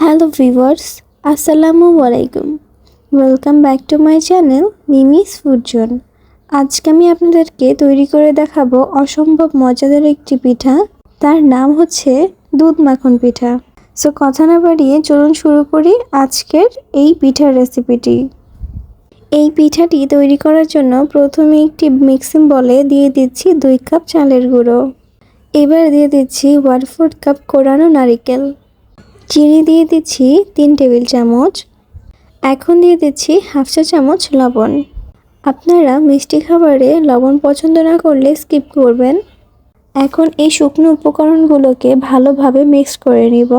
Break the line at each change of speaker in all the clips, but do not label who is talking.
Hello viewers, আসসালামু আলাইকুম। Welcome back to my channel Mimi's food zone আজকে আমি আপনাদেরকে তৈরি করে দেখাবো অসম্ভব মজাদার একটি পিঠা। তার নাম হচ্ছে দুধ মাখন পিঠা। সো কথা না বাড়িয়ে চলুন শুরু করি আজকের এই পিঠার রেসিপিটি এই পিঠাটি তৈরি করার জন্য প্রথমে একটি মিক্সিং বলে দিয়ে দিচ্ছি দুই কাপ চালের গুঁড়ো। এবার দিয়ে দিচ্ছি ওয়ান ফোর্থ কাপ কোরানো নারিকেল। চিনি দিয়ে দিচ্ছি তিন টেবিল চামচ। এখন দিয়ে দিচ্ছি হাফ চা চামচ লবণ। আপনারা মিষ্টি খাবারে লবণ পছন্দ না করলে স্কিপ করবেন। এখন এই শুকনো উপকরণগুলোকে ভালোভাবে মিক্স করে নিব।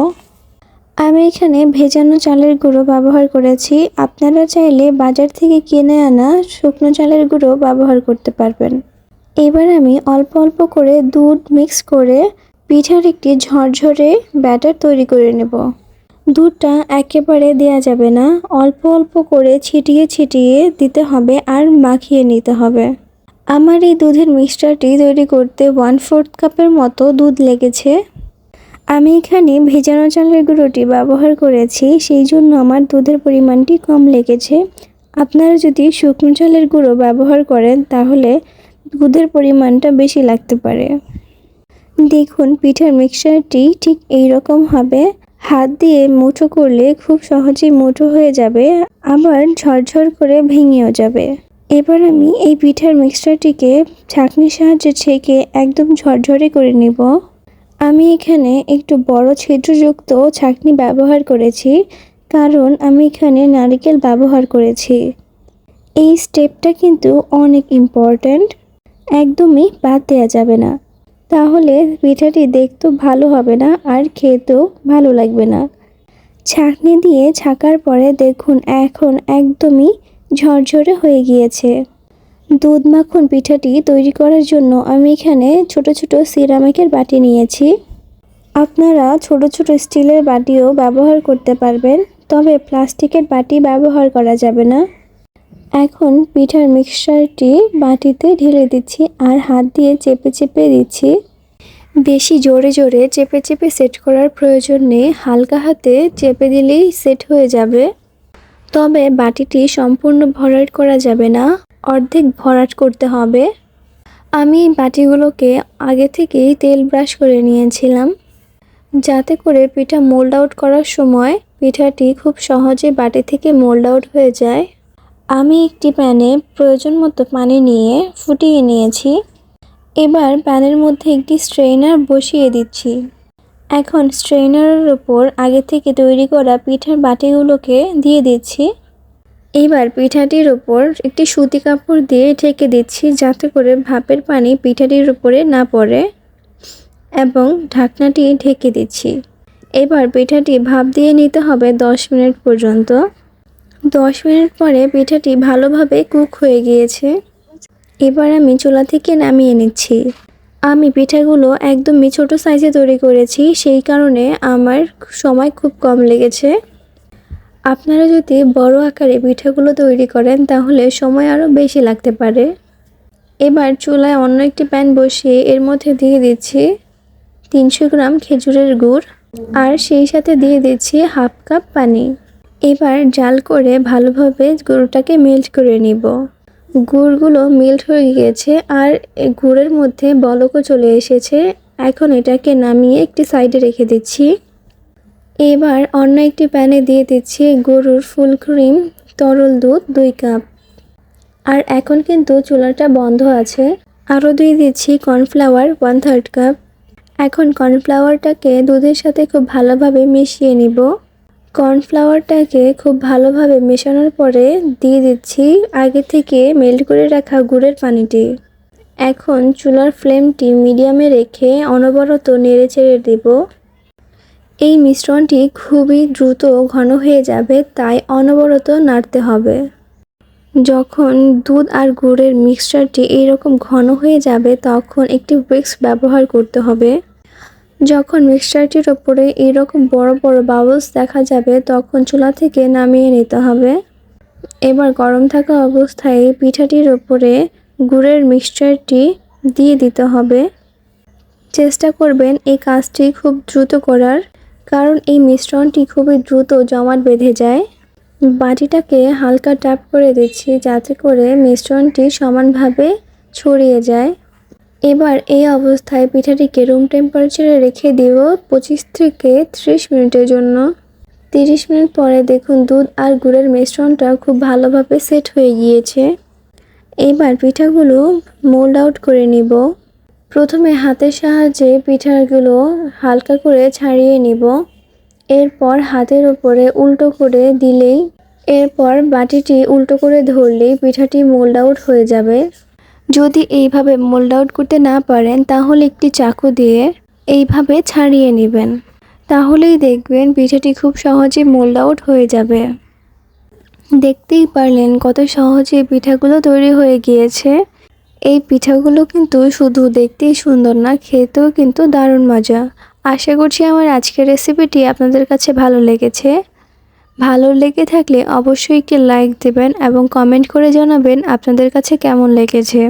আমি এখানে ভেজানো চালের গুঁড়ো ব্যবহার করেছি। আপনারা চাইলে বাজার থেকে কিনে আনা শুকনো চালের গুঁড়ো ব্যবহার করতে পারবেন। এবার আমি অল্প অল্প করে দুধ মিক্স করে পিঠার একটি ঝরঝরে ব্যাটার তৈরি করে নেব। দুধটা একেবারে দেয়া যাবে না। অল্প অল্প করে ছিটিয়ে ছিটিয়ে দিতে হবে আর মাখিয়ে নিতে হবে। আমার এই দুধের মিক্সচারটি তৈরি করতে ওয়ান ফোর্থ কাপের মতো দুধ লেগেছে। আমি এখানে ভেজানো চালের গুঁড়োটি ব্যবহার করেছি, সেই জন্য আমার দুধের পরিমাণটি কম লেগেছে। আপনারা যদি শুকনো চালের গুঁড়ো ব্যবহার করেন, তাহলে দুধের পরিমাণটা বেশি লাগতে পারে। দেখুন, পিঠার মিক্সচারটি ঠিক এই রকম হবে। হাত দিয়ে মুঠো করলে খুব সহজেই মুঠো হয়ে যাবে, আবার ঝরঝর করে ভেঙেও যাবে। এবার আমি এই পিঠার মিক্সচারটিকে ছাঁকনির সাহায্যে ছেঁকে একদম ঝরঝরে করে নিব। আমি এখানে একটু বড় ছিদ্রযুক্ত ছাঁকনি ব্যবহার করেছি, কারণ আমি এখানে নারিকেল ব্যবহার করেছি। এই স্টেপটা কিন্তু অনেক ইম্পর্ট্যান্ট একদমই বাদ দেওয়া যাবে না। তাহলে পিঠাটি দেখতেও ভালো হবে না আর খেতেও ভালো লাগবে না। ছাঁকনি দিয়ে ছাকার পরে দেখুন এখন একদমই ঝরঝরে হয়ে গিয়েছে। দুধ মাখন পিঠাটি তৈরি করার জন্য আমি এখানে ছোট ছোট সিরামিকের বাটি নিয়েছি। আপনারা ছোট ছোট স্টিলের বাটিও ব্যবহার করতে পারবেন, তবে প্লাস্টিকের বাটি ব্যবহার করা যাবে না। এখন পিঠার মিক্সচারটি বাটিতে ঢেলে দিচ্ছি আর হাত দিয়ে চেপে চেপে দিচ্ছি। বেশি জোরে জোরে চেপে চেপে সেট করার প্রয়োজন নেই, হালকা হাতে চেপে দিলেই সেট হয়ে যাবে। তবে বাটিটি সম্পূর্ণ ভরাট করা যাবে না, অর্ধেক ভরাট করতে হবে। আমি বাটিগুলোকে আগে থেকেই তেল ব্রাশ করে নিয়েছিলাম। যাতে করে পিঠা মোল্ড আউট করার সময় পিঠাটি খুব সহজে বাটি থেকে মোল্ড আউট হয়ে যায়। আমি একটি প্যানে প্রয়োজন মতো পানি নিয়ে ফুটিয়ে নিয়েছি। এবার প্যানের মধ্যে একটি স্ট্রেনার বসিয়ে দিচ্ছি। এখন স্ট্রেনারের ওপর আগে থেকে তৈরি করা পিঠার বাটিগুলোকে দিয়ে দিচ্ছি। এবার পিঠাটির ওপর একটি সুতি কাপড় দিয়ে ঢেকে দিচ্ছি যাতে করে ভাপের পানি পিঠাটির উপরে না পড়ে এবং ঢাকনাটি ঢেকে দিচ্ছি। এবার পিঠাটি ভাপ দিয়ে নিতে হবে দশ মিনিট পর্যন্ত। দশ মিনিট পরে পিঠাটি ভালোভাবে কুক হয়ে গিয়েছে। এবার আমি চুলা থেকে নামিয়ে নিচ্ছি। আমি পিঠাগুলো একদমই ছোট সাইজে তৈরি করেছি, সেই কারণে আমার সময় খুব কম লেগেছে। আপনারা যদি বড় আকারে পিঠাগুলো তৈরি করেন, তাহলে সময় আরও বেশি লাগতে পারে। এবার চুলায় অন্য একটি প্যান বসিয়ে এর মধ্যে দিয়ে দিচ্ছি তিনশো গ্রাম খেজুরের গুড়। আর সেই সাথে দিয়ে দিচ্ছি হাফ কাপ পানি। এবার জাল করে ভালোভাবে গুঁড়োটাকে মেল্ট করে নিব। গুড়গুলো মেল্ট হয়ে গিয়েছে আর গুড়ের মধ্যে বলকও চলে এসেছে। এখন এটাকে নামিয়ে একটি সাইডে রেখে দিচ্ছি। এবার অন্য একটি প্যানে দিয়ে দিচ্ছি গরুর ফুল ক্রিম, তরল দুধ দুই কাপ। আর এখন কিন্তু চুলাটা বন্ধ আছে। আরও দিয়ে দিচ্ছি কর্নফ্লাওয়ার ওয়ান থার্ড কাপ। এখন কর্নফ্লাওয়ারটাকে দুধের সাথে খুব ভালোভাবে মিশিয়ে নিব। কর্নফ্লাওয়ারটাকে খুব ভালোভাবে মেশানোর পরে দিয়ে দিচ্ছি আগে থেকে মেল্ট করে রাখা গুড়ের পানিটি। এখন চুলার ফ্লেমটি মিডিয়ামে রেখে অনবরত নেড়ে চেড়ে দেব। এই মিশ্রণটি খুবই দ্রুত ঘন হয়ে যাবে, তাই অনবরত নাড়তে হবে। যখন দুধ আর গুড়ের মিক্সচারটি এইরকম ঘন হয়ে যাবে, তখন একটি উইক্স ব্যবহার করতে হবে। যখন মিক্সচারটির ওপরে এরকম বড় বড় বাবলস দেখা যাবে, তখন চুলা থেকে নামিয়ে নিতে হবে। এবার গরম থাকা অবস্থায় পিঠাটির ওপরে গুড়ের মিক্সচারটি দিয়ে দিতে হবে। চেষ্টা করবেন এই কাজটি খুব দ্রুত করার, কারণ এই মিশ্রণটি খুবই দ্রুত জমাট বেঁধে যায়। বাটিটাকে হালকা ট্যাপ করে দিচ্ছি, যাতে করে মিশ্রণটি সমানভাবে ছড়িয়ে যায়। এবার এই অবস্থায় পিঠাটিকে রুম টেম্পারেচারে রেখে দিব পঁচিশ থেকে ত্রিশ মিনিটের জন্য। তিরিশ মিনিট পরে দেখুন দুধ আর গুড়ের মিশ্রণটা খুব ভালোভাবে সেট হয়ে গিয়েছে। এবার পিঠাগুলো মোল্ড আউট করে নিব। প্রথমে হাতের সাহায্যে পিঠাগুলো হালকা করে ছাড়িয়ে নিব। এরপর হাতের ওপরে উল্টো করে দিলেই, এরপর বাটিটি উল্টো করে ধরলেই পিঠাটি মোল্ড আউট হয়ে যাবে। যদি এইভাবে মোল্ড আউট করতে না পারেন, তাহলে একটি চাকু দিয়ে এইভাবে ছাড়িয়ে নেবেন। তাহলেই দেখবেন পিঠাটি খুব সহজে মোল্ড আউট হয়ে যাবে। দেখতেই পারলেন কত সহজে পিঠাগুলো তৈরি হয়ে গিয়েছে। এই পিঠাগুলো কিন্তু শুধু দেখতেই সুন্দর না, খেতেও কিন্তু দারুণ মজা। আশা করছি আমার আজকের রেসিপিটি আপনাদের কাছে ভালো লেগেছে। ভালো লেগে থাকলে অবশ্যই একটি লাইক দেবেন এবং কমেন্ট করে জানাবেন আপনাদের কাছে কেমন লেগেছে।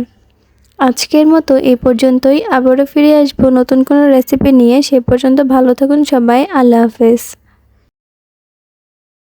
আজকের মতো এই পর্যন্তই। আবারও ফিরে আসব নতুন কোনো রেসিপি নিয়ে। সে পর্যন্ত ভালো থাকুন সবাই। আল্লাহ হাফেজ।